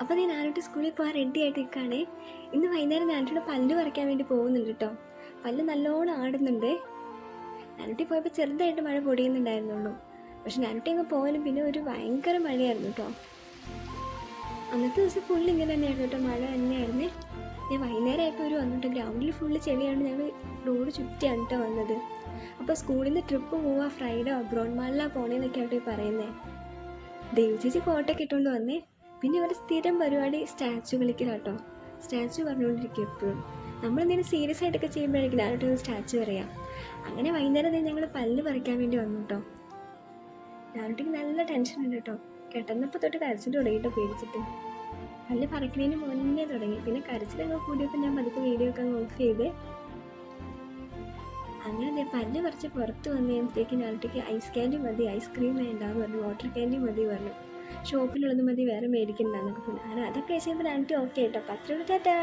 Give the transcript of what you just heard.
അപ്പോൾ നീ നാനോട്ട് സ്കൂളിൽ പോകാൻ റെഡി ആയിട്ട് നിൽക്കുകയാണേ ഇന്ന് വൈകുന്നേരം നാനോട്ടിയുടെ പല്ല് പറിക്കാൻ വേണ്ടി പോകുന്നുണ്ട് കേട്ടോ പല്ല് നല്ലോണം ആടുന്നുണ്ട്. നാനോട്ടി പോയപ്പോൾ ചെറുതായിട്ട് മഴ പൊടിയുന്നുണ്ടായിരുന്നുള്ളൂ. പക്ഷെ നാനോട്ടി അങ്ങ് പോയാലും പിന്നെ ഒരു ഭയങ്കര മഴയായിരുന്നു കേട്ടോ അന്നത്തെ ദിവസം ഫുള്ള് ഇങ്ങനെ തന്നെയായിരുന്നു കേട്ടോ മഴ തന്നെയായിരുന്നു. ഞാൻ വൈകുന്നേരം ആയപ്പോൾ ഒരു വന്നിട്ട് ഗ്രൗണ്ടിൽ ഫുള്ള് ചെളിയാണ് ഞങ്ങൾ റോഡ് ചുറ്റിയാണ് കേട്ടോ വന്നത്. അപ്പോൾ സ്കൂളിൽ നിന്ന് ട്രിപ്പ് പോവാ ഫ്രൈഡേ അബ്രോഡ് മാളിലാണ് പോണേന്നൊക്കെ ആയിട്ട് പറയുന്നത് ദേവി ചേച്ചി ഫോട്ടോ ഒക്കെ ഇട്ടുകൊണ്ട് വന്നേ. പിന്നെ ഇവരുടെ സ്ഥിരം പരിപാടി സ്റ്റാച്ചു കളിക്കലാട്ടോ. സ്റ്റാച്ചു പറഞ്ഞുകൊണ്ടിരിക്കും എപ്പോഴും. നമ്മളെന്തെങ്കിലും സീരിയസ് ആയിട്ടൊക്കെ ചെയ്യുമ്പോഴായിരിക്കും ഞാനോട്ട് സ്റ്റാച്ചു പറയാം? അങ്ങനെ വൈകുന്നേരം തന്നെ ഞങ്ങൾ പല്ല് പറിക്കാൻ വേണ്ടി വന്നു കേട്ടോ ഞാനോട്ടിക്ക് നല്ല ടെൻഷൻ ഉണ്ട് കേട്ടോ. കെട്ടുന്നപ്പോൾ തൊട്ട് കരച്ചിൽ തുടങ്ങിയിട്ടോ പേടിച്ചിട്ട്. പല്ല് പറിക്കുന്നതിന് മുന്നേ തുടങ്ങി. പിന്നെ കരച്ചിലൊക്കെ കൂടിയപ്പോൾ ഞാൻ പതുക്കെ വീഡിയോ ഒക്കെ ഓഫ് ചെയ്ത് അങ്ങനെ പല്ല് പറിച്ച് പുറത്ത് വന്നപ്പോഴത്തേക്ക് ഞാനൊറ്റയ്ക്ക് ഐസ് ക്യാൻഡി മതി ഐസ്ക്രീം വേണ്ടാന്ന് പറഞ്ഞു വാട്ടർ ക്യാൻഡി മതി പറഞ്ഞു. ഷോപ്പിലുള്ളത് മതി വേറെ മേടിക്കണ്ടെന്നൊക്കെ പറഞ്ഞു. അങ്ങനെ അതൊക്കെ കഴിച്ചപ്പോൾ ആന്റി ഓക്കെ ആയിട്ടോ പത്ത് രൂപ ടാറ്റാ.